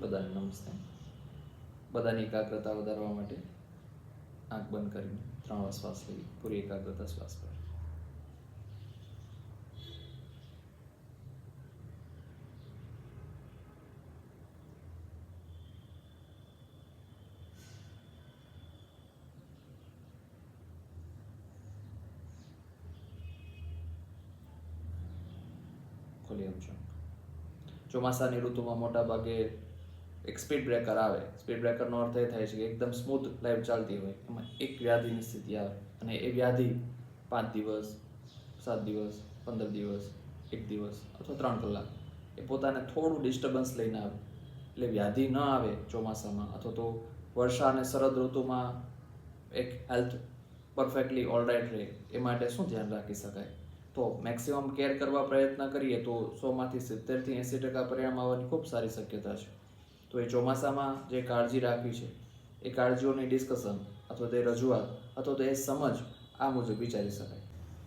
બધાને નમસ્તે. બધાની એકાગ્રતા વધારવા માટે આંખ બંધ કરીને ત્રણ વાર શ્વાસ લઈ પૂરી એકાગ્રતા શ્વાસ પર. આપજો ચોમાસાની ઋતુમાં મોટા ભાગે એક સ્પીડ બ્રેકર આવે. સ્પીડ બ્રેકરનો અર્થ એ થાય છે કે એકદમ સ્મૂથ લાઈફ ચાલતી હોય. એમાં એક વ્યાધિની સ્થિતિ આવે અને એ વ્યાધિ પાંચ દિવસ, સાત દિવસ, પંદર દિવસ, એક દિવસ અથવા ત્રણ કલાક એ પોતાને થોડું ડિસ્ટર્બન્સ લઈને આવે. એટલે વ્યાધિ ન આવે ચોમાસામાં અથવા તો વર્ષા અને શરદ ઋતુમાં એક હેલ્થ પરફેક્ટલી ઓલરાઇટ રહે. એ માટે શું ધ્યાન રાખી શકાય? તો મેક્સિમમ કેર કરવા પ્રયત્ન કરીએ તો સોમાંથી સિત્તેરથી એંસી ટકા પરિણામ આવવાની ખૂબ સારી શક્યતા છે. તો એ ચોમાસામાં જે કાળજી રાખવી છે, એ કાળજીઓની ડિસ્કશન અથવા તો એ રજૂઆત અથવા તો એ સમજ આ મુજબ વિચારી શકાય.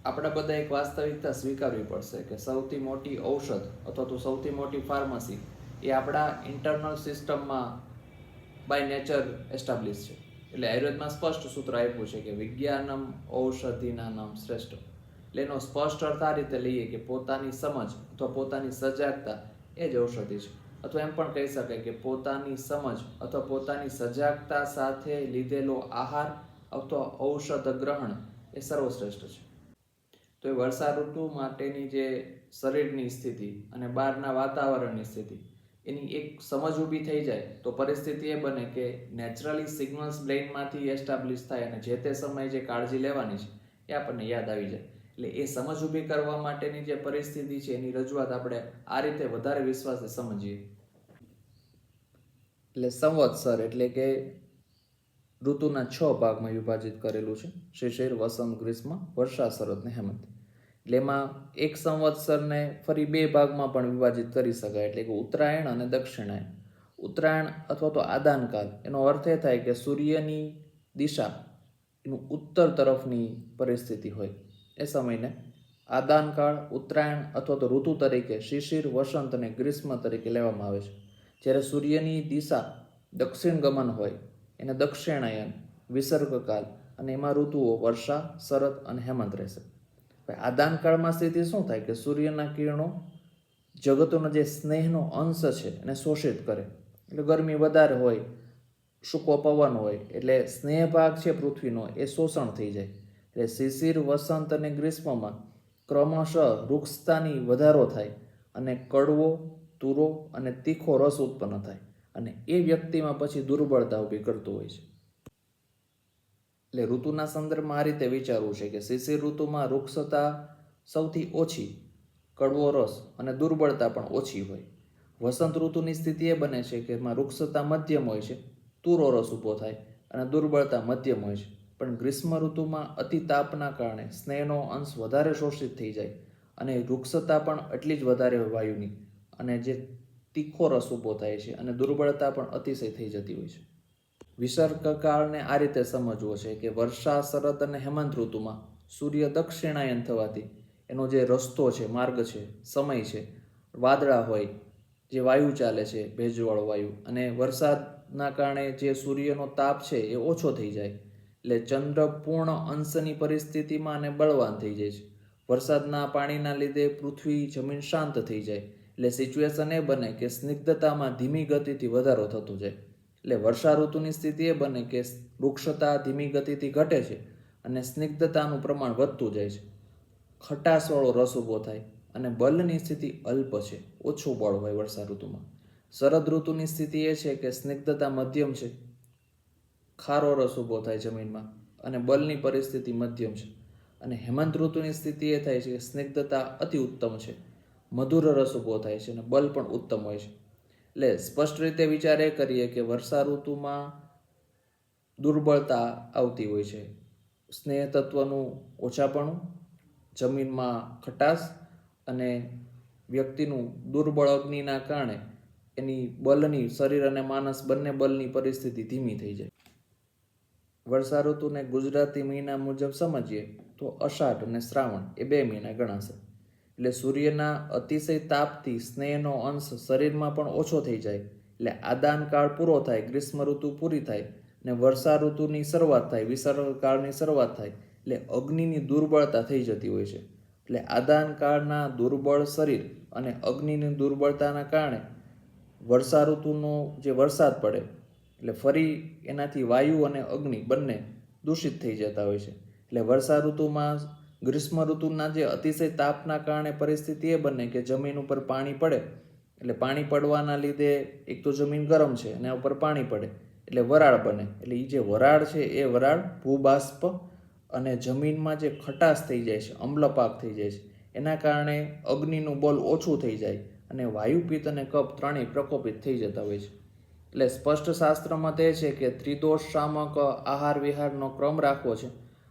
આપણે બધા એક વાસ્તવિકતા સ્વીકારવી પડશે કે સૌથી મોટી ઔષધ અથવા તો સૌથી મોટી ફાર્મસી એ આપણા ઇન્ટરનલ સિસ્ટમમાં બાય નેચર એસ્ટાબ્લિશ છે. એટલે આયુર્વેદમાં સ્પષ્ટ સૂત્ર આપ્યું છે કે વિજ્ઞાનમ ઔષધિનાનમ શ્રેષ્ઠ. એટલે એનો સ્પષ્ટ અર્થ આ રીતે લઈએ કે પોતાની સમજ અથવા પોતાની સજાગતા એ જ ઔષધિ છે. અથવા એમ પણ કહી શકાય કે પોતાની સમજ અથવા પોતાની સજાગતા સાથે લીધેલો આહાર અથવા ઔષધ ગ્રહણ એ સર્વશ્રેષ્ઠ છે. તો એ વર્ષા ઋતુ માટેની જે શરીરની સ્થિતિ અને બહારના વાતાવરણની સ્થિતિ, એની એક સમજ ઊભી થઈ જાય તો પરિસ્થિતિ એ બને કે નેચરલી સિગ્નલ્સ બ્રેઇનમાંથી એસ્ટાબ્લિશ થાય અને જે તે સમયે જે કાળજી લેવાની છે એ આપણને યાદ આવી જાય. એટલે એ સમજ ઊભી કરવા માટેની જે પરિસ્થિતિ છે, એની રજૂઆત આપણે આ રીતે વધારે વિશ્વાસે સમજીએ. એટલે સંવત્સર એટલે કે ઋતુના છ ભાગમાં વિભાજિત કરેલું છે. શિશિર વસંત, ગ્રીષ્મ, વર્ષા, શરદ ને હેમંત. એટલે એમાં એક સંવત્સરને ફરી બે ભાગમાં પણ વિભાજિત કરી શકાય. એટલે કે ઉત્તરાયણ અને દક્ષિણાયણ ઉત્તરાયણ અથવા તો આદાનકાલ. એનો અર્થ એ થાય કે સૂર્યની દિશા એનું ઉત્તર તરફની પરિસ્થિતિ હોય. એ સમયને આદાનકાળ ઉત્તરાયણ અથવા તો ઋતુ તરીકે શિશિર, વસંત અને ગ્રીષ્મ તરીકે લેવામાં આવે છે. જ્યારે સૂર્યની દિશા દક્ષિણ ગમન હોય, એને દક્ષિણાયન, વિસર્ગકાલ અને એમાં ઋતુઓ વર્ષા, શરદ અને હેમંત રહેશે. આદાનકાળમાં સ્થિતિ શું થાય કે સૂર્યના કિરણો જગતનો જે સ્નેહનો અંશ છે એને શોષિત કરે. એટલે ગરમી વધારે હોય સૂકો પવન હોય, એટલે સ્નેહ ભાગ છે પૃથ્વીનો, એ શોષણ થઈ જાય. એટલે શિશિર, વસંત અને ગ્રીષ્મમાં ક્રમશઃ વૃક્ષતાની વધારો થાય અને કડવો, તુરો અને તીખો રસ ઉત્પન્ન થાય અને એ વ્યક્તિમાં પછી દુર્બળતા ઊભી કરતું હોય છે. એટલે ઋતુના સંદર્ભમાં આ રીતે વિચારવું છે કે શિશિર ઋતુમાં વૃક્ષતા સૌથી ઓછી, કડવો રસ અને દુર્બળતા પણ ઓછી હોય. વસંત ઋતુની સ્થિતિ એ બને છે કે એમાં વૃક્ષતા મધ્યમ હોય છે, તુરો રસ ઊભો થાય અને દુર્બળતા મધ્યમ હોય છે. પણ ગ્રીષ્મ ઋતુમાં અતિ તાપના કારણે સ્નેહનો અંશ વધારે શોષિત થઈ જાય અને વૃક્ષતા પણ એટલી જ વધારે વાયુની અને જે તીખો રસ ઊભો થાય છે અને દુર્બળતા પણ અતિશય થઈ જતી હોય છે. વિસર્ગકાળને આ રીતે સમજવો છે કે વર્ષા, શરદ અને હેમંત ઋતુમાં સૂર્ય દક્ષિણાયન થવાથી એનો જે રસ્તો છે, માર્ગ છે, સમય છે, વાદળા હોય, જે વાયુ ચાલે છે, ભેજવાળો વાયુ અને વરસાદના કારણે જે સૂર્યનો તાપ છે એ ઓછો થઈ જાય એટલે ચંદ્ર પૂર્ણ અંશની પરિસ્થિતિમાં અને બળવાન થઈ જાય છે. વરસાદના પાણીના લીધે પૃથ્વી જમીન શાંત થઈ જાય. એટલે સિચ્યુએશન એ બને કે સ્નિગ્ધતામાં ધીમી ગતિથી વધારો થતો જાય. એટલે વર્ષા ઋતુની સ્થિતિ એ બને કે વૃક્ષતા ધીમી ગતિથી ઘટે છે અને સ્નિગ્ધતાનું પ્રમાણ વધતું જાય છે. ખટાશવાળો રસ ઊભો થાય અને બલની સ્થિતિ અલ્પ છે. ઓછું બળ હોય વર્ષા ઋતુમાં. શરદ ઋતુની સ્થિતિ એ છે કે સ્નિગ્ધતા મધ્યમ છે. ખારો રસ ઊભો થાય જમીનમાં અને બલની પરિસ્થિતિ મધ્યમ છે. અને હેમંત ઋતુની સ્થિતિ એ થાય છે કે સ્નિગ્ધતા અતિ ઉત્તમ છે. મધુર રસ ઊભો થાય છે અને બલ પણ ઉત્તમ હોય છે. એટલે સ્પષ્ટ રીતે વિચાર એ કરીએ કે વર્ષા ઋતુમાં દુર્બળતા આવતી હોય છે. સ્નેહ તત્વનું ઓછાપણું, જમીનમાં ખટાશ અને વ્યક્તિનું દુર્બળ અગ્નિના કારણે એની બલની શરીર અને માનસ બંને બલની પરિસ્થિતિ ધીમી થઈ જાય. વર્ષા ઋતુને ગુજરાતી મહિના મુજબ સમજીએ તો અષાઢ અને શ્રાવણ એ બે મહિના ગણાશે. એટલે સૂર્યના અતિશય તાપથી સ્નેહનો અંશ શરીરમાં પણ ઓછો થઈ જાય. એટલે આદાન કાળ પૂરો થાય, ગ્રીષ્મ ઋતુ પૂરી થાય ને વર્ષા ઋતુની શરૂઆત થાય વિસર્ગ કાળની શરૂઆત થાય, એટલે અગ્નિની દુર્બળતા થઈ જતી હોય છે. એટલે આદાન કાળના દુર્બળ શરીર અને અગ્નિની દુર્બળતાના કારણે વર્ષા ઋતુનો જે વરસાદ પડે એટલે ફરી એનાથી વાયુ અને અગ્નિ બંને દૂષિત થઈ જતા હોય છે. એટલે વર્ષા ઋતુમાં ગ્રીષ્મ ઋતુના જે અતિશય તાપના કારણે પરિસ્થિતિ એ બને કે જમીન ઉપર પાણી પડે, એટલે પાણી પડવાના લીધે એક તો જમીન ગરમ છે, એના ઉપર પાણી પડે, એટલે વરાળ બને. એટલે એ જે વરાળ છે, એ વરાળ ભૂબાષ્પ અને જમીનમાં જે ખટાશ થઈ જાય છે, અમ્લપાક થઈ જાય છે, એના કારણે અગ્નિનું બળ ઓછું થઈ જાય અને વાયુપિત્ત અને કપ ત્રણેય પ્રકોપિત થઈ જતા હોય છે. એટલે સ્પષ્ટ શાસ્ત્રમાં તે છે કે ત્રિદોષ શામક આહાર વિહારનો ક્રમ રાખવો છે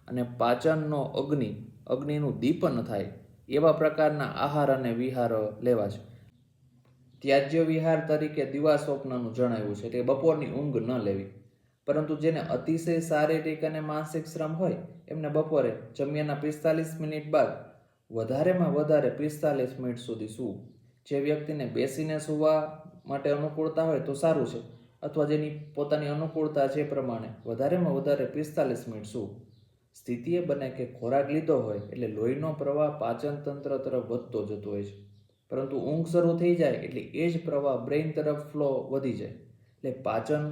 અને પાચનનો અગ્નિ, અગ્નિનું દીપન થાય એવા પ્રકારના આહાર અને વિહાર લેવા છે. ત્યાજ્ય વિહાર તરીકે દિવા સ્વપ્નનું જણાવ્યું છે કે બપોરની ઊંઘ ન લેવી. પરંતુ જેને અતિશય શારીરિક અને માનસિક શ્રમ હોય, એમને બપોરે જમ્યાના પિસ્તાલીસ મિનિટ બાદ વધારેમાં વધારે પિસ્તાલીસ મિનિટ સુધી સૂવું. જે વ્યક્તિને બેસીને સૂવા માટે અનુકૂળતા હોય તો સારું છે. અથવા જેની પોતાની અનુકૂળતા છે એ પ્રમાણે વધારેમાં વધારે પિસ્તાલીસ મિનિટ સૂવું. સ્થિતિ એ બને કે ખોરાક લીધો હોય એટલે લોહીનો પ્રવાહ પાચન તંત્ર તરફ વધતો જતો હોય છે. પરંતુ ઊંઘ શરૂ થઈ જાય એટલે એ જ પ્રવાહ બ્રેઇન તરફ ફ્લો વધી જાય. એટલે પાચન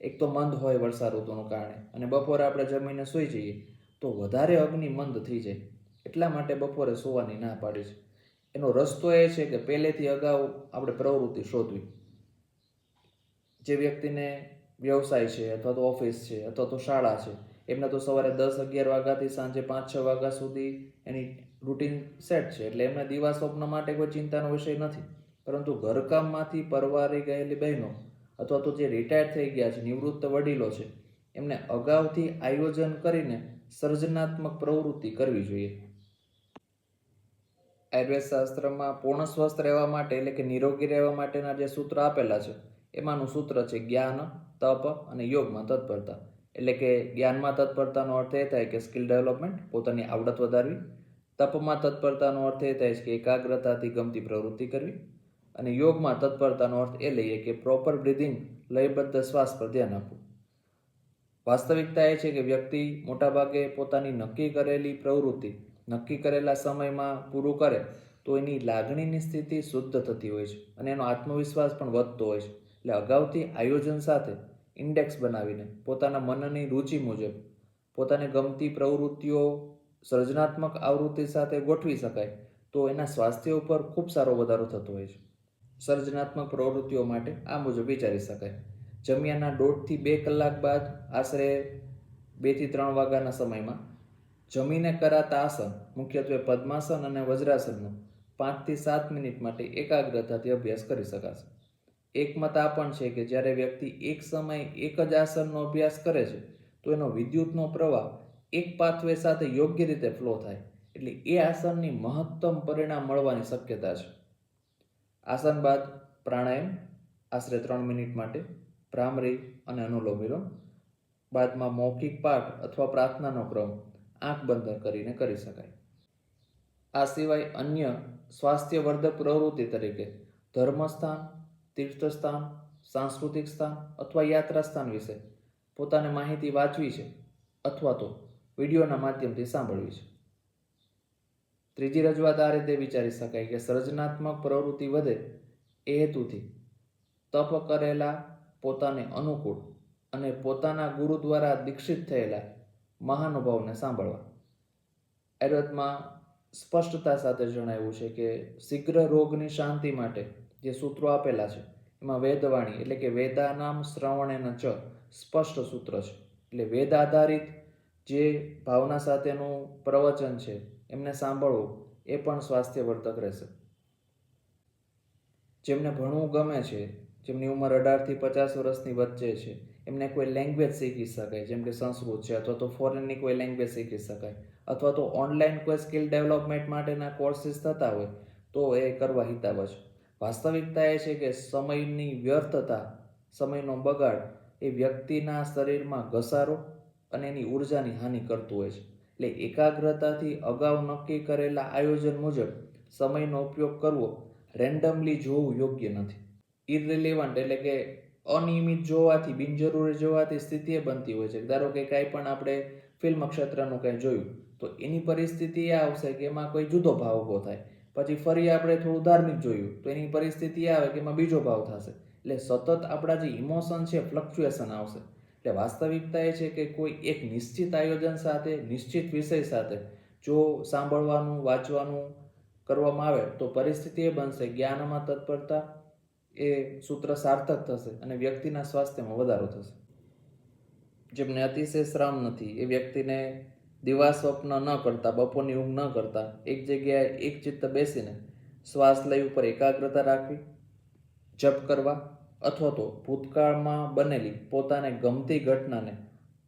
એક તો મંદ હોય વર્ષા ઋતુનું કારણે અને બપોરે આપણે જમીને સૂઈ જઈએ તો વધારે અગ્નિ મંદ થઈ જાય. એટલા માટે બપોરે સૂવાની ના પાડી છે. એનો રસ્તો એ છે કે પહેલેથી અગાઉ આપણે પ્રવૃત્તિ શોધવી. જે વ્યક્તિને વ્યવસાય છે અથવા તો ઓફિસ છે અથવા તો શાળા છે, એમને તો સવારે દસ અગિયાર વાગ્યાથી સાંજે પાંચ છ વાગ્યા સુધી એની રૂટીન સેટ છે. એટલે એમને દિવા સ્વપ્ન માટે કોઈ ચિંતાનો વિષય નથી. પરંતુ ઘરકામમાંથી પરવારી ગયેલી બહેનો અથવા તો જે રિટાયર થઈ ગયા છે, નિવૃત્ત વડીલો છે, એમને અગાઉથી આયોજન કરીને સર્જનાત્મક પ્રવૃત્તિ કરવી જોઈએ. આયુર્વેદ શાસ્ત્રમાં પૂર્ણ સ્વસ્થ રહેવા માટે એટલે કે નિરોગી રહેવા માટેના જે સૂત્ર આપેલા છે, એમાંનું સૂત્ર છે જ્ઞાન, તપ અને યોગમાં તત્પરતા. એટલે કે જ્ઞાનમાં તત્પરતાનો અર્થ એ થાય કે સ્કિલ ડેવલપમેન્ટ, પોતાની આવડત વધારવી. તપમાં તત્પરતાનો અર્થ એ થાય છે કે એકાગ્રતાથી ગમતી પ્રવૃત્તિ કરવી. અને યોગમાં તત્પરતાનો અર્થ એ લઈએ કે પ્રોપર બ્રિધિંગ લયબદ્ધ શ્વાસ પર ધ્યાન આપવું. વાસ્તવિકતા એ છે કે વ્યક્તિ મોટાભાગે પોતાની નક્કી કરેલી પ્રવૃત્તિ નક્કી કરેલા સમયમાં પૂરું કરે, તો એની લાગણીની સ્થિતિ શુદ્ધ થતી હોય છે અને એનો આત્મવિશ્વાસ પણ વધતો હોય છે. એટલે અગાઉથી આયોજન સાથે ઇન્ડેક્સ બનાવીને પોતાના મનની રુચિ મુજબ પોતાને ગમતી પ્રવૃત્તિઓ સર્જનાત્મક આવૃત્તિ સાથે ગોઠવી શકાય, તો એના સ્વાસ્થ્ય ઉપર ખૂબ સારો વધારો થતો હોય છે. સર્જનાત્મક પ્રવૃત્તિઓ માટે આ મુજબ વિચારી શકાય. જમ્યાના દોઢથી બે કલાક બાદ આશરે બેથી ત્રણ વાગ્યાના સમયમાં જમીને કરાતા આસન, મુખ્યત્વે પદ્માસન અને વજ્રાસનનો, પાંચથી સાત મિનિટ માટે એકાગ્રતાથી અભ્યાસ કરી શકાશે. એક આ પણ છે કે જ્યારે વ્યક્તિ એક સમયે એક જ આસનનો અભ્યાસ કરે છે, તો એનો વિદ્યુતનો પ્રવાહ એક પાથવે સાથે યોગ્ય રીતે ફ્લો થાય, એટલે એ આસનની મહત્તમ પરિણામ મળવાની શક્યતા છે. આસન બાદ પ્રાણાયામ, આશરે ત્રણ મિનિટ માટે, ભ્રામરી અને અનુલોમ વિલોમ, બાદમાં મૌખિક પાઠ અથવા પ્રાર્થનાનો ક્રમ આંખ બંધ કરીને કરી શકાય. આ સિવાય અન્ય સ્વાસ્થ્યવર્ધક પ્રવૃત્તિ તરીકે ધર્મસ્થાન, તીર્થસ્થાન, સાંસ્કૃતિક સ્થાન અથવા યાત્રા સ્થાન વિશે પોતાને માહિતી વાંચવી છે અથવા તો વિડીયોના માધ્યમથી સાંભળવી છે. ત્રીજી રજૂઆત આ રીતે વિચારી શકાય કે સર્જનાત્મક પ્રવૃત્તિ વધે એ હેતુથી તપ કરેલા પોતાને અનુકૂળ અને પોતાના ગુરુ દ્વારા દીક્ષિત થયેલા મહાનુભાવને સાંભળવા. આયુર્વેદમાં સ્પષ્ટતા સાથે જણાવ્યું છે કે શીઘ્ર રોગની શાંતિ માટે જે સૂત્રો આપેલા છે, એમાં વેદવાણી એટલે કે વેદાનામ શ્રવણેન ચ સ્પષ્ટ સૂત્ર છે. એટલે વેદ આધારિત જે ભાવના સાથેનું પ્રવચન છે, એમને સાંભળવું એ પણ સ્વાસ્થ્યવર્ધક રહેશે. જેમને ભણવું ગમે છે, જેમની ઉંમર અઢારથી પચાસ વર્ષની વચ્ચે છે એમને કોઈ લેંગ્વેજ શીખી શકાય, જેમ કે સંસ્કૃત છે અથવા તો ફોરેનની કોઈ લેંગ્વેજ શીખી શકાય, અથવા તો ઓનલાઈન કોઈ સ્કિલ ડેવલપમેન્ટ માટેના કોર્સિસ થતા હોય, તો એ કરવા હિતાવ છે. વાસ્તવિકતા એ છે કે સમયની વ્યર્થતા, સમયનો બગાડ એ વ્યક્તિના શરીરમાં ઘસારો અને એની ઉર્જાની હાનિ કરતું હોય છે. એટલે એકાગ્રતાથી અગાઉ નક્કી કરેલા આયોજન મુજબ સમયનો ઉપયોગ કરવો રેન્ડમલી જોવું યોગ્ય નથી. ઇરરિલેવન્ટ એટલે કે અનિયમિત જોવાથી, બિનજરૂરી જોવાથી સ્થિતિ એ બનતી હોય છે. ધારો કે કાંઈ પણ આપણે ફિલ્મ ક્ષેત્રનું કંઈ જોયું, તો એની પરિસ્થિતિ એ આવશે કે એમાં કોઈ જુદો ભાવ ઊભો થાય. પછી ફરી આપણે થોડું ધાર્મિક જોયું, તો એની પરિસ્થિતિ આવે કે એમાં બીજો ભાવ થશે. એટલે સતત આપણા જે ઇમોશન છે ફ્લક્ચ્યુએશન આવશે. એટલે વાસ્તવિકતા એ છે કે કોઈ એક નિશ્ચિત આયોજન સાથે, નિશ્ચિત વિષય સાથે જો સાંભળવાનું, વાંચવાનું કરવામાં આવે, તો પરિસ્થિતિ એ બનશે. જ્ઞાનમાં તત્પરતા એ સૂત્ર સાર્થક થશે અને વ્યક્તિના સ્વાસ્થ્યમાં વધારો થશે. જેમને અતિશય શ્રમ નથી, એ વ્યક્તિને દિવા સ્વપ્ન ન કરતા, બપોરની ઊંઘ ન કરતા, એક જગ્યાએ એક ચિત્ત બેસીને શ્વાસ લય ઉપર એકાગ્રતા રાખવી, જપ કરવા અથવા તો ભૂતકાળમાં બનેલી પોતાને ગમતી ઘટનાને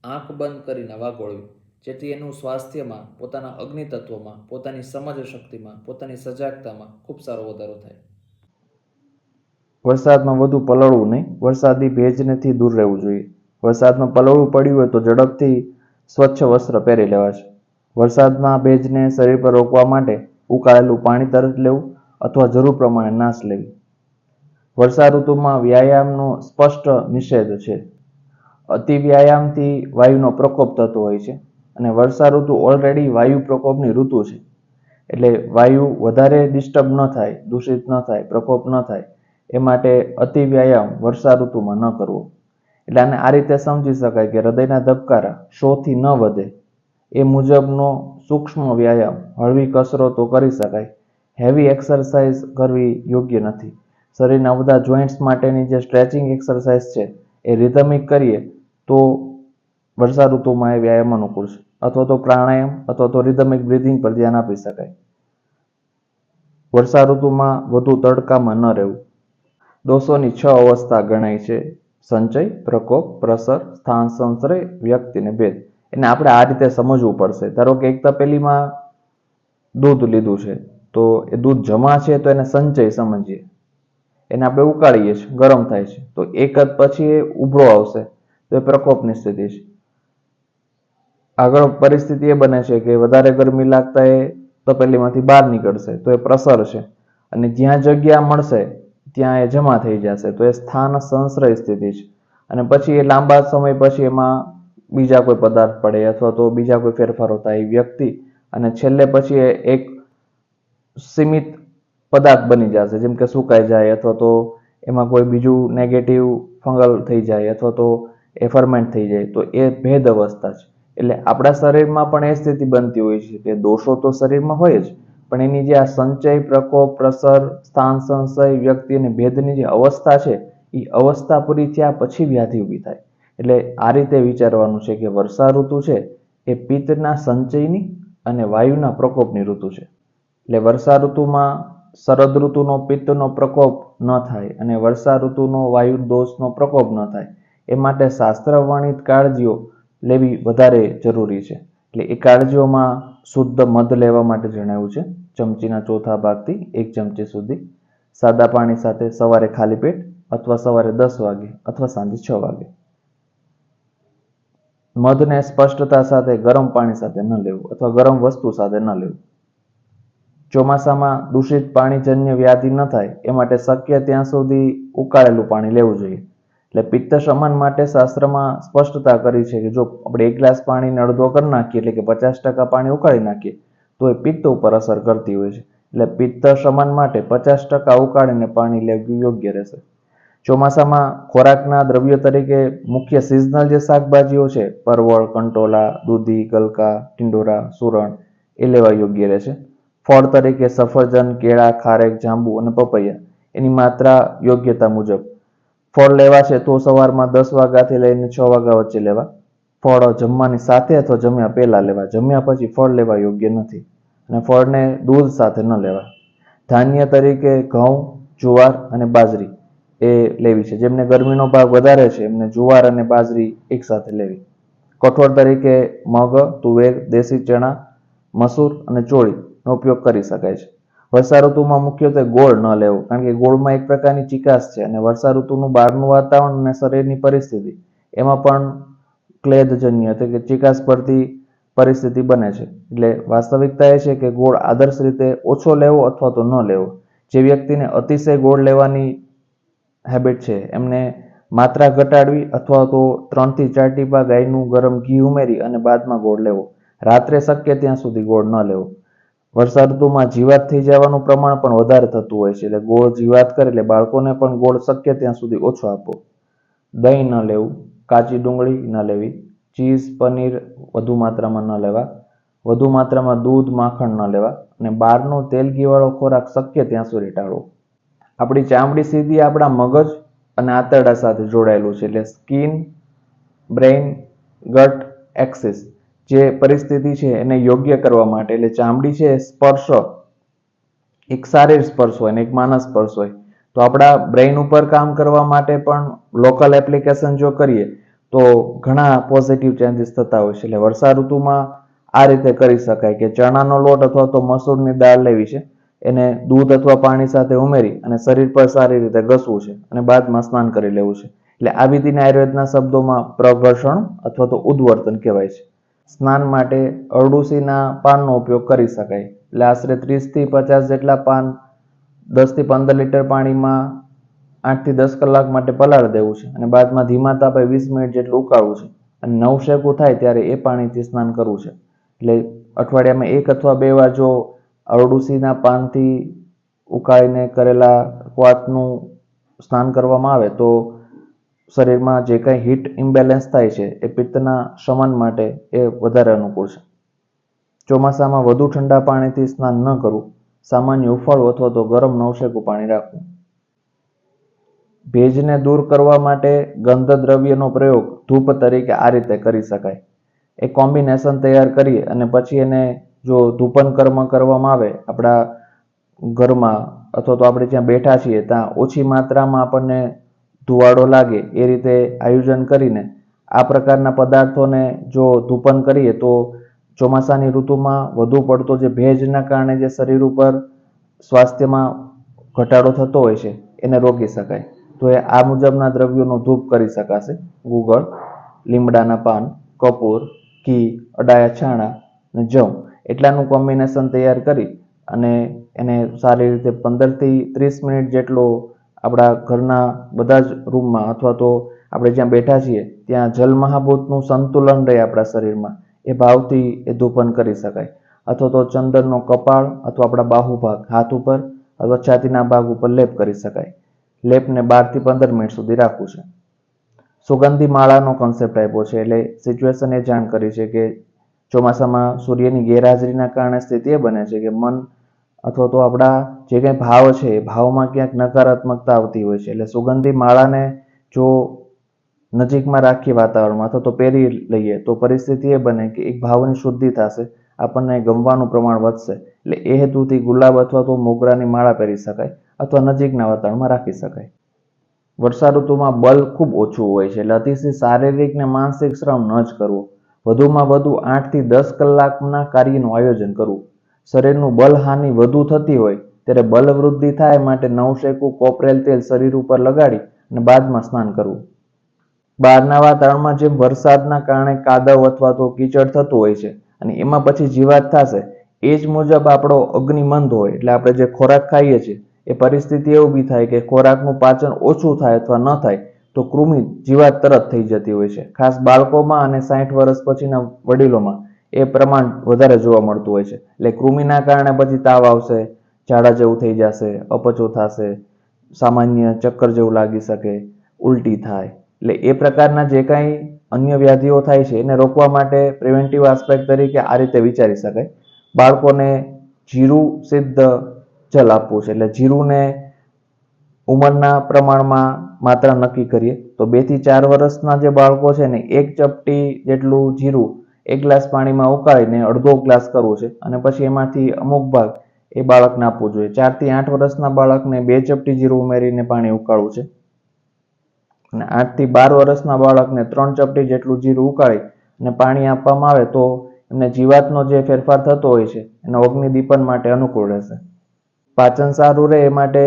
આંખ બંધ કરીને વાગોળવી, જેથી એનું સ્વાસ્થ્યમાં, પોતાના અગ્નિ પોતાની સમજ શક્તિમાં પોતાની સજાગતામાં ખૂબ સારો વધારો થાય. વરસાદમાં વધુ પલળવું નહીં. વરસાદી ભેજનેથી દૂર રહેવું જોઈએ. વરસાદમાં પલળવું પડ્યું હોય તો ઝડપથી સ્વચ્છ વસ્ત્ર પહેરી લેવા છે વરસાદના ભેજને શરીર પર રોકવા માટે ઉકાળેલું પાણી તરત લેવું અથવા જરૂર પ્રમાણે નાશ લેવી. વર્ષા ઋતુમાં વ્યાયામનો સ્પષ્ટ નિષેધ છે. અતિ વ્યાયામથી વાયુનો પ્રકોપ થતો હોય છે અને વર્ષા ઋતુ ઓલરેડી વાયુ પ્રકોપની ઋતુ છે. એટલે વાયુ વધારે ડિસ્ટર્બ ન થાય, દૂષિત ન થાય, પ્રકોપ ન થાય. એ માટે અતિ વ્યાયામ વર્ષા ઋતુમાં ન કરવો. એટલે આને આ રીતે સમજી શકાય કે હૃદયના ધબકારા શોથી ન વધે. એ મુજબનો સૂક્ષ્મ વ્યાયામ, હળવી કસરતો કરી શકાય. હેવી એક્સરસાઇઝ કરવી યોગ્ય નથી. શરીરના બધા જોઈન્ટ્સ માટેની જે સ્ટ્રેચિંગ એક્સરસાઇઝ છે, એ રિધમિક કરીએ તો વર્ષા ઋતુમાં એ વ્યાયામ અનુકૂળ છે. અથવા તો પ્રાણાયામ અથવા તો રિધમિક બ્રિધિંગ પર ધ્યાન આપી શકાય. વર્ષા ઋતુમાં વધુ તડકામાં ન રહેવું. દોષોની છ અવસ્થા ગણાય છે. સંચય, પ્રકોપ, પ્રસર, સ્થાન સંશ્રય વ્યક્તિ અને ભેદ. એને આપણે આ રીતે સમજવું પડશે. ધારો કે એક તપેલીમાં દૂધ લીધું છે, તો એ દૂધ જમા છે, તો એને સંચય સમજીએ. એને આપણે ઉકાળીએ છીએ, ગરમ થાય છે. તો એક જ પછી એ ઉભરો આવશે, તો એ પ્રકોપની સ્થિતિ છે. આગળ પરિસ્થિતિ એ બને છે કે વધારે ગરમી લાગતા એ તપેલીમાંથી બહાર નીકળશે, તો એ પ્રસર છે. અને જ્યાં જગ્યા મળશે ત્યાં એ જમા થઈ જશે. તો એ સ્થાન સંશ્રય સ્થિતિ છે. અને પછી એ લાંબા સમય પછી એમાં બીજા કોઈ પદાર્થ પડે અથવા તો બીજા કોઈ ફેરફારો થાય એ વ્યક્તિ અને છેલ્લે પછી એ એક સીમિત પદાર્થ બની જશે. જેમ કે સુકાઈ જાય અથવા તો એમાં કોઈ બીજું નેગેટિવ ફંગલ થઈ જાય અથવા તો એ ફર્મેન્ટ થઈ જાય. તો એ ભેદ અવસ્થા છે. એટલે આપણા શરીરમાં પણ એ સ્થિતિ બનતી હોય છે કે દોષો તો શરીરમાં હોય જ પણ એની જે આ સંચય, પ્રકોપ, પ્રસર, સ્થાન, સંશય, વ્યક્તિ અને ભેદની જે અવસ્થા છે એ અવસ્થા પૂરી થયા પછી વ્યાધિ ઊભી થાય. એટલે આ રીતે વિચારવાનું છે કે વર્ષા ઋતુ છે, એ પિત્તના સંચયની અને વાયુના પ્રકોપની ઋતુ છે. એટલે વર્ષા ઋતુમાં શરદ ઋતુનો પિત્તનો પ્રકોપ ન થાય અને વર્ષા ઋતુનો વાયુ દોષનો પ્રકોપ ન થાય, એ માટે શાસ્ત્ર વર્ણિત કાળજીઓ લેવી વધારે જરૂરી છે. એટલે એ કાળજીઓમાં શુદ્ધ મધ લેવા માટે જણાવ્યું છે. ચમચીના ચોથા ભાગથી એક ચમચી સુધી સાદા પાણી સાથે સવારે ખાલી પેટ અથવા સવારે દસ વાગે અથવા સાંજે છ વાગે. મધને સ્પષ્ટતા સાથે ગરમ પાણી સાથે ન લેવું અથવા ગરમ વસ્તુ સાથે ન લેવું. ચોમાસામાં દૂષિત પાણીજન્ય વ્યાધિ ન થાય એ માટે શક્ય ત્યાં સુધી ઉકાળેલું પાણી લેવું જોઈએ. એટલે પિત્ત શમન માટે શાસ્ત્રમાં સ્પષ્ટતા કરી છે કે જો આપણે એક ગ્લાસ પાણીને અડધો કરી નાખીએ, એટલે કે પચાસ ટકા પાણી ઉકાળી નાખીએ, તો એ પિત્ત ઉપર અસર કરતી હોય છે. એટલે પિત્ત શમન માટે પચાસ ટકા ઉકાળીને પાણી લેવું યોગ્ય રહેશે. ચોમાસામાં ખોરાકના દ્રવ્ય તરીકે મુખ્ય સિઝનલ જે શાકભાજીઓ છે, પરવળ, કંટોલા, દૂધી, ગલકા, ટિંડોરા, સુરણ, એ લેવા યોગ્ય રહેશે. ફળ તરીકે સફરજન, કેળા, ખારેક, જાંબુ અને પપૈયા, એની માત્રા યોગ્યતા મુજબ ફળ લેવા છે તો સવારમાં દસ વાગ્યાથી લઈને છ વાગ્યા વચ્ચે લેવા. ફળ જમવાની સાથે અથવા જમ્યા પહેલાં લેવા. જમ્યા પછી ફળ લેવા યોગ્ય નથી. અને ફળને દૂધ સાથે ન લેવા. ધાન્ય તરીકે ઘઉં, જુવાર અને બાજરી એ લેવી છે. જેમને ગરમીનો ભાગ વધારે છે, એમને જુવાર અને બાજરી એકસાથે લેવી. કઠોળ તરીકે મગ, તુવેર, દેશી ચણા, મસૂર અને ચોળીનો ઉપયોગ કરી શકાય છે. વર્ષા ઋતુમાં મુખ્યત્વે ગોળ ન લેવો, કારણ કે ગોળમાં એક પ્રકારની ચિકાસ છે અને વર્ષા ઋતુનું બહારનું વાતાવરણ અને શરીરની પરિસ્થિતિ, એમાં પણ ક્લેદજન્ય એટલે કે ચિકાસ પડતી પરિસ્થિતિ બને છે. એટલે વાસ્તવિકતા એ છે કે ગોળ આદર્શ રીતે ઓછો લેવો અથવા તો ન લેવો. જે વ્યક્તિને અતિશય ગોળ લેવાની હેબિટ છે, એમને માત્રા ઘટાડવી અથવા તો ત્રણથી ચાર ટીપા ગાયનું ગરમ ઘી ઉમેરી અને બાદમાં ગોળ લેવો. રાત્રે શક્ય ત્યાં સુધી ગોળ ન લેવો. વર્ષા ઋતુમાં જીવાત થઈ જવાનું પ્રમાણ પણ વધારે થતું હોય છે. એટલે ગોળ જીવાત કરે એટલે બાળકોને પણ ગોળ શક્ય ત્યાં સુધી ઓછો આપવો દહીં ન લેવું, કાચી ડુંગળી ન લેવી, ચીઝ, પનીર વધુ માત્રામાં ન લેવા, વધુ માત્રામાં દૂધ, માખણ ન લેવા અને બહારનો તેલ ઘીવાળો ખોરાક શક્ય ત્યાં સુધી ટાળવો આપણી ચામડી સીધી આપણા મગજ અને આંતરડા સાથે જોડાયેલું છે. એટલે સ્કિન, બ્રેઇન, ગટ, એક્સિસ જે પરિસ્થિતિ છે એને યોગ્ય કરવા માટે, એટલે ચામડી છે સ્પર્શ એક શારીર સ્પર્શ હોય ને એક માનસ સ્પર્શ હોય. તો આપણા બ્રેઇન ઉપર કામ કરવા માટે પણ લોકલ એપ્લિકેશન જો કરીએ, તો ઘણા પોઝિટિવ ચેન્જીસ થતા હોય છે. એટલે વર્ષા ઋતુમાં આ રીતે કરી શકાય કે ચણાનો લોટ અથવા તો મસૂરની દાળ લેવી છે, એને દૂધ અથવા પાણી સાથે ઉમેરી અને શરીર પર સારી રીતે ઘસવું છે અને બાદમાં સ્નાન કરી લેવું છે. એટલે આ વિધિને આયુર્વેદના શબ્દોમાં પ્રઘર્ષણ અથવા તો ઉદ્વર્તન કહેવાય છે. સ્નાન માટે અરડુસીના પાનનો ઉપયોગ કરી શકાય. એટલે આશરે ત્રીસથી પચાસ જેટલા પાન દસથી પંદર લીટર પાણીમાં આઠથી દસ કલાક માટે પલાળી દેવું છે અને બાદમાં ધીમા તાપે વીસ મિનિટ જેટલું ઉકાળવું છે. અને નવશેકું થાય ત્યારે એ પાણીથી સ્નાન કરવું છે. એટલે અઠવાડિયામાં એક અથવા બે વાર જો અરડુસીના પાનથી ઉકાળીને કરેલા ક્વાતનું સ્નાન કરવામાં આવે તો શરીરમાં જે કંઈ હીટ ઇમ્બેલેન્સ થાય છે, એ પિત્તના શમન માટે એ વધારે અનુકૂળ છે. ચોમાસામાં વધુ ઠંડા પાણીથી સ્નાન ન કરવું, સામાન્ય ઉફાળું અથવા તો ગરમ નવશેકું પાણી રાખવું. ભેજને દૂર કરવા માટે ગંધ દ્રવ્યનો પ્રયોગ ધૂપ તરીકે આ રીતે કરી શકાય. એ કોમ્બિનેશન તૈયાર કરીએ અને પછી એને જો ધૂપન કર્મ કરવામાં આવે, આપણા ઘરમાં અથવા તો આપણે જ્યાં બેઠા છીએ, ત્યાં ઓછી માત્રામાં આપણને ધુવાડો લાગે એ રીતે આયોજન કરીને આ પ્રકારના પદાર્થોને જો ધૂપન કરીએ તો ચોમાસાની ઋતુમાં વધુ પડતો જે ભેજના કારણે જે શરીર ઉપર સ્વાસ્થ્યમાં ઘટાડો થતો હોય છે, એને રોકી શકાય. તો એ આ મુજબના દ્રવ્યોનો ધૂપ કરી શકાશે. ગુગળ, લીમડાના પાન, કપૂર, ઘી, અડાયા છાણા અને જવ એટલાનું કોમ્બિનેશન તૈયાર કરી અને એને સારી રીતે પંદરથી ત્રીસ મિનિટ જેટલો આપણા ઘરના બધા જ રૂમમાં અથવા તો આપણે જ્યાં બેઠા છીએ, ત્યાં જલ મહાભૂતનું સંતુલન રહે આપણા શરીરમાં. એ ભાવથી એ ધૂપન કરી શકાય. અથવા તો ચંદનનો કપાળ અથવા આપણા બાહુ ભાગ હાથ ઉપર અથવા છાતીના ભાગ ઉપર લેપ કરી શકાય. લેપને બારથી પંદર મિનિટ સુધી રાખવું છે. સુગંધી માળાનો કોન્સેપ્ટ આપ્યો છે, એટલે સિચ્યુએશન એ જાણ કરી છે કે ચોમાસામાં સૂર્યની ગેરહાજરીના કારણે સ્થિતિ એ બને છે કે મન અથવા તો આપણા જે કંઈ ભાવ છે, એ ભાવમાં ક્યાંક નકારાત્મકતા આવતી હોય છે. એટલે સુગંધી માળાને જો નજીકમાં રાખીએ વાતાવરણમાં, અથવા તો પહેરી લઈએ, તો પરિસ્થિતિ એ બને કે એક ભાવની શુદ્ધિ થશે, આપણને ગમવાનું પ્રમાણ વધશે. એટલે એ હેતુથી ગુલાબ અથવા તો મોગરાની માળા પહેરી શકાય, અથવા નજીકના વાતાવરણમાં રાખી શકાય. વર્ષા ઋતુમાં બલ ખૂબ ઓછું હોય છે, એટલે અતિશય શારીરિક ને માનસિક શ્રમ ન જ કરવો. વધુમાં વધુ આઠથી દસ કલાકના કાર્યનું આયોજન કરવું. શરીરનું બલહાનિ વધુ થતી હોય, ત્યારે બલવૃદ્ધિ થાય માટે નવશેકું કોપરેલ તેલ શરીર ઉપર લગાડી અને બાદમાં સ્નાન કરવું. બહારના વાતાવરણમાં જેમ વરસાદના કારણે કાદવ અથવા તો કીચડ થતું હોય છે અને એમાં પછી જીવાત થશે, એ જ મુજબ આપણો અગ્નિમંદ હોય, એટલે આપણે જે ખોરાક ખાઈએ છીએ, એ પરિસ્થિતિ એવું બી થાય કે ખોરાકનું પાચન ઓછું થાય અથવા ન થાય, તો કૃમિ જીવાત તરત થઈ જતી હોય છે. ખાસ બાળકોમાં અને સાઠ વર્ષ પછીના વડીલોમાં એ પ્રમાણ વધારે જોવા મળતું હોય છે. એટલે કૃમિના કારણે પછી તાવ આવશે, ઝાડા જેવું થઈ જશે, અપચો થશે, સામાન્ય ચક્કર જેવું લાગી શકે, ઉલટી થાય. એટલે એ પ્રકારના જે કાંઈ અન્ય વ્યાધિઓ થાય છે, એને રોકવા માટે પ્રિવેન્ટિવ આસ્પેક્ટ તરીકે આ રીતે વિચારી શકાય. બાળકોને જીરું સિદ્ધ જલ આપવું છે. એટલે જીરુંને ઉંમરના પ્રમાણમાં માત્રા નક્કી કરીએ. તો બેથી ચાર વર્ષના જે બાળકો છે ને, એક ચપટી જેટલું જીરું એક ગ્લાસ પાણીમાં ઉકાળીને અડધો ગ્લાસ કરવો છે અને પછી એમાંથી અમુક ભાગ એ બાળકને આપવો જોઈએ. ચારથી આઠ વર્ષના બાળકને બે ચપટી જીરું ઉમેરીને પાણી ઉકાળવું છે. અને આઠથી બાર વર્ષના બાળકને ત્રણ ચપટી જેટલું જીરું ઉકાળી અને પાણી આપવામાં આવે તો એમને જીવાતનો જે ફેરફાર થતો હોય છે, એનો અગ્નિદીપન માટે અનુકૂળ રહેશે. પાચન સારું રહે એ માટે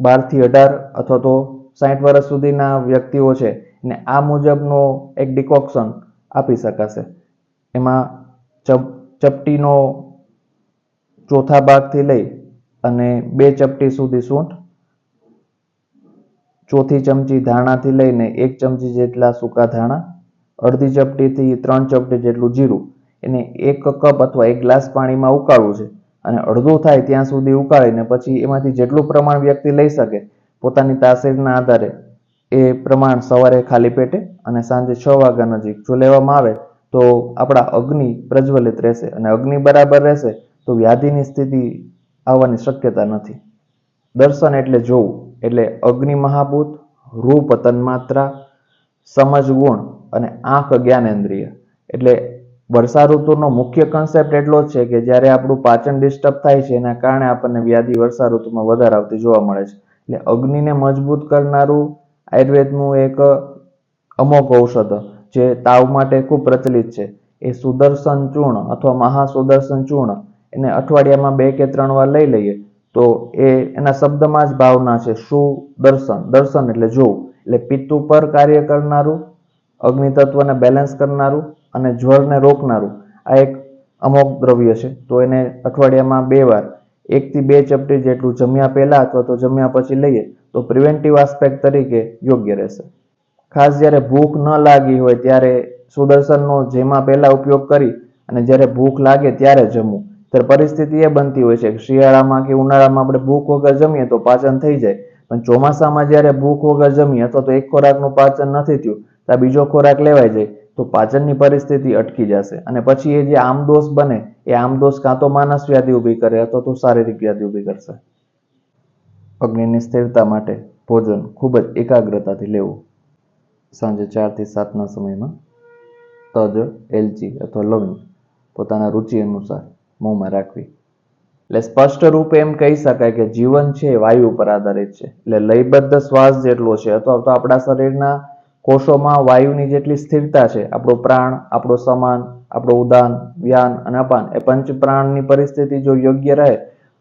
બારથી અઢાર અથવા તો સાઠ વર્ષ સુધીના વ્યક્તિઓ છે. ને આ મુજબનો એક ડિકોક્શન આપી શકાશે. એમાં ચપ, ચપટીનો ચોથા ભાગથી લઈ અને બે ચપટી સુધી સૂંઠ, ચોથી ચમચી ધાણાથી લઈને એક ચમચી જેટલા સૂકા ધાણા, અડધી ચપટીથી ત્રણ ચપટી જેટલું જીરું. એને એક કપ અથવા એક ગ્લાસ પાણીમાં ઉકાળવું છે અને અડધું થાય ત્યાં સુધી ઉકાળીને પછી એમાંથી જેટલું પ્રમાણ વ્યક્તિ લઈ શકે પોતાની તાસીરના આધારે એ પ્રમાણ સવારે ખાલી પેટે અને સાંજે છ વાગ્યા નજીક જો લેવામાં આવે, તો આપણા અગ્નિ પ્રજ્વલિત રહેશે અને અગ્નિ બરાબર રહેશે તો વ્યાધિની સ્થિતિ આવવાની શક્યતા નથી. દર્શન એટલે જોવું, એટલે અગ્નિ મહાભૂત, રૂપ તન્માત્રા, સમજ ગુણ અને આંખ જ્ઞાનેન્દ્રિય. એટલે વર્ષા ઋતુનો મુખ્ય કન્સેપ્ટ એટલો છે કે જ્યારે આપણું પાચન ડિસ્ટર્બ થાય છે, એના કારણે આપણને વ્યાધિ વર્ષા ઋતુમાં વધારે આવતી જોવા મળે છે. એટલે અગ્નિને મજબૂત કરનારું આયુર્વેદનું એક અમોઘ ઔષધ જે તાવ માટે ખૂબ પ્રચલિત છે. એ સુદર્શન ચૂર્ણ અથવા મહાસુદર્શન ચૂર્ણ એને અઠવાડિયામાં બે કે ત્રણ વાર લઈ લઈએ તો એ એના શબ્દમાં જ ભાવના છે. સુદર્શન, દર્શન એટલે જોવું. એટલે પિત્ત ઉપર કાર્ય કરનારું અગ્નિ તત્વને બેલેન્સ કરનારું અને જ્વરને રોકનારું આ એક અમોક દ્રવ્ય છે. તો એને અઠવાડિયામાં બે વાર એકથી બે ચપટી જેટલું જમ્યા પહેલા અથવા તો જમ્યા પછી લઈએ, તો પ્રિવેન્ટિવ આસ્પેક્ટ તરીકે યોગ્ય રહેશે. ખાસ જ્યારે ભૂખ ન લાગી હોય ત્યારે સુદર્શનનો જેમાં પહેલા ઉપયોગ કરી અને જ્યારે ભૂખ લાગે ત્યારે જમવું. ત્યારે પરિસ્થિતિ એ બનતી હોય છે કે શિયાળામાં કે ઉનાળામાં આપણે ભૂખ વગર જમીએ તો પાચન થઈ જાય. પણ ચોમાસામાં જ્યારે ભૂખ વગર જમીએ અથવા તો એક ખોરાકનું પાચન નથી થયું, તો બીજો ખોરાક લેવાઈ જાય તો પાચનની પરિસ્થિતિ અટકી જશે. અને પછી એ જે આમદોષ બને, એ આમદોષ કાં તો માનસ વ્યાધિ ઊભી કરે અથવા તો શારીરિક વ્યાધિ ઊભી કરશે. અગ્નિની સ્થિરતા માટે ભોજન ખૂબ જ એકાગ્રતાથી લેવું. સાંજે ચારથી સાતના સમયમાં તજ, એલચી અથવા લવિંગ પોતાના રુચિ અનુસાર મોંમાં રાખવી. એટલે સ્પષ્ટ રૂપે એમ કહી શકાય કે જીવન છે વાયુ ઉપર આધારિત છે. એટલે લયબદ્ધ શ્વાસ જેટલો છે અથવા તો આપણા શરીરના કોષોમાં વાયુની જેટલી સ્થિરતા છે, આપણો પ્રાણ, આપણો સમાન, આપણો ઉદાન વ્યાન અને અપાન, એ પંચ પ્રાણની પરિસ્થિતિ જો યોગ્ય રહે,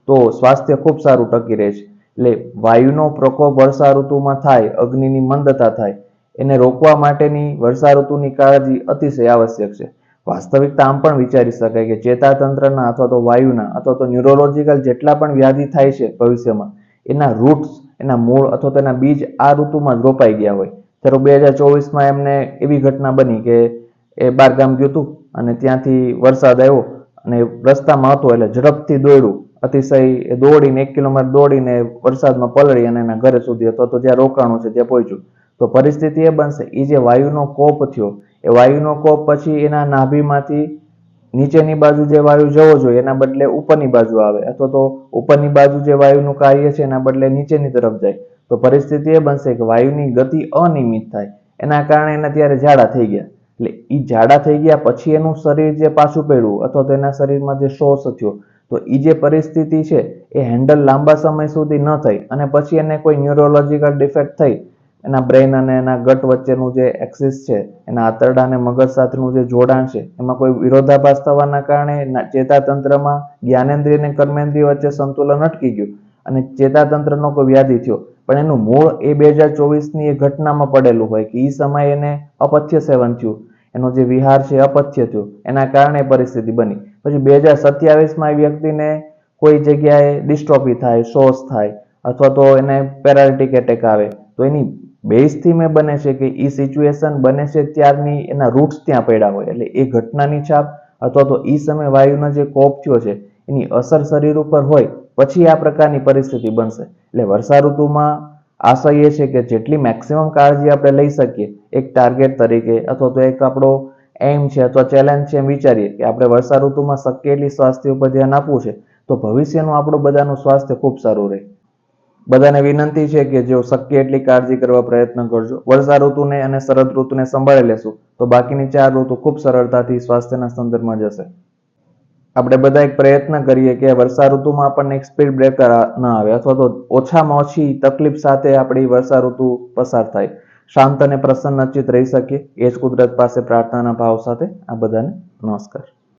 તો સ્વાસ્થ્ય ખૂબ સારું ટકી રહે છે. એટલે વાયુનો પ્રકોપ વર્ષા ઋતુમાં થાય, અગ્નિની મંદતા થાય, એને રોકવા માટેની વર્ષા ઋતુની કાળજી અતિશય આવશ્યક છે. વાસ્તવિકતા આમ પણ વિચારી શકાય કે ચેતાતંત્રના અથવા તો વાયુના અથવા તો ન્યુરોલોજીકલ જેટલા પણ વ્યાધિ થાય છે ભવિષ્યમાં, એના રૂટ્સ, એના મૂળ અથવા તો એના બીજ આ ઋતુમાં જ રોપાઈ ગયા હોય. ત્યારે બે હજાર ચોવીસમાં એમને એવી ઘટના બની કે એ બારગામ ગયું હતું અને ત્યાંથી વરસાદ આવ્યો અને રસ્તામાં હતો એટલે ઝડપથી દોડ્યું. અતિશય એ દોડીને એક કિલોમીટર દોડીને વરસાદમાં પલળી અને એના ઘરે સુધી અથવા તો જ્યાં રોકાણું છે ત્યાં પહોંચ્યું. તો પરિસ્થિતિ એ બનશે. એ જે વાયુનો કોપ થયો, એ વાયુનો કોપ પછી એના નાભીમાંથી નીચેની બાજુ જે વાયુ જવો જોઈએ, એના બદલે ઉપરની બાજુ આવે. અથવા તો ઉપરની બાજુ જે વાયુનું કાર્ય છે, એના બદલે નીચેની તરફ જાય. તો પરિસ્થિતિ એ બનશે કે વાયુની ગતિ અનિયમિત થાય. એના કારણે એના ત્યારે ઝાડા થઈ ગયા. એટલે એ ઝાડા થઈ ગયા પછી એનું શરીર જે પાછું પડ્યું અથવા તો એના શરીરમાં જે શોષ થયો, તો એ જે પરિસ્થિતિ છે એ હેન્ડલ લાંબા સમય સુધી ન થઈ અને પછી એને કોઈ ન્યુરોલોજીકલ ડિફેક્ટ થઈ. એના બ્રેઇન અને એના ગટ વચ્ચેનું જે એક્સિસ છે, એના આંતરડા અને મગજ સાથેનું જે જોડાણ છે, એમાં કોઈ વિરોધાભાસ થવાના કારણે ચેતાતંત્રમાં જ્ઞાનેન્દ્રિય અને કર્મેન્દ્રિય વચ્ચે સંતુલન અટકી ગયું અને ચેતાતંત્રનો કોઈ વ્યાધિ થયો. પણ એનું મૂળ એ બે હજાર ચોવીસની એ ઘટનામાં પડેલું હોય કે એ સમયે એને અપથ્ય સેવન થયું. એનો જે વિહાર છે અપથ્ય થયું. એના કારણે પરિસ્થિતિ બની. પછી બે હજાર સત્યાવીસમાં એ વ્યક્તિને કોઈ જગ્યાએ ડિસ્ટ્રોફી થાય શોસ થાય અથવા તો એને પેરાલિટિક એટેક આવે, તો એની બેઝથી મેં બને છે કે એ સિચ્યુએશન બને છે ત્યારની એના રૂટ્સ ત્યાં પડ્યા હોય. એટલે એ ઘટનાની છાપ અથવા તો એ સમય વાયુનો જે કોપ થયો છે, એની અસર શરીર ઉપર હોય પછી આ પ્રકારની પરિસ્થિતિ બનશે. એટલે વર્ષા ઋતુમાં આશય એ છે કે જેટલી મેક્સિમમ કાળજી આપણે લઈ શકીએ, એક ટાર્ગેટ તરીકે અથવા તો એક આપણો એમ છે અથવા ચેલેન્જ છે એમ વિચારીએ કે આપણે વર્ષા ઋતુમાં શક્ય એટલી સ્વાસ્થ્ય ઉપર ધ્યાન આપવું છે, તો ભવિષ્યનું આપણું બધાનું સ્વાસ્થ્ય ખૂબ સારું રહે. બધાને વિનંતી છે કે જો શક્ય એટલી કાળજી કરવા પ્રયત્ન કરજો. વર્ષા ઋતુને અને શરદ ઋતુને સંભાળી લેશું, તો બાકીની ચાર ઋતુ ખૂબ સરળતાથી સ્વાસ્થ્યના સંદર્ભમાં જશે. આપણે બધા એક પ્રયત્ન કરીએ કે વર્ષા ઋતુમાં આપણને એક સ્પીડ બ્રેકર ન આવે અથવા તો ઓછામાં ઓછી તકલીફ સાથે આપણી વર્ષા ઋતુ પસાર થાય. શાંત અને પ્રસન્નચિત રહી શકીએ. એ જ કુદરત પાસે પ્રાર્થનાના ભાવ સાથે આ બધાને નમસ્કાર.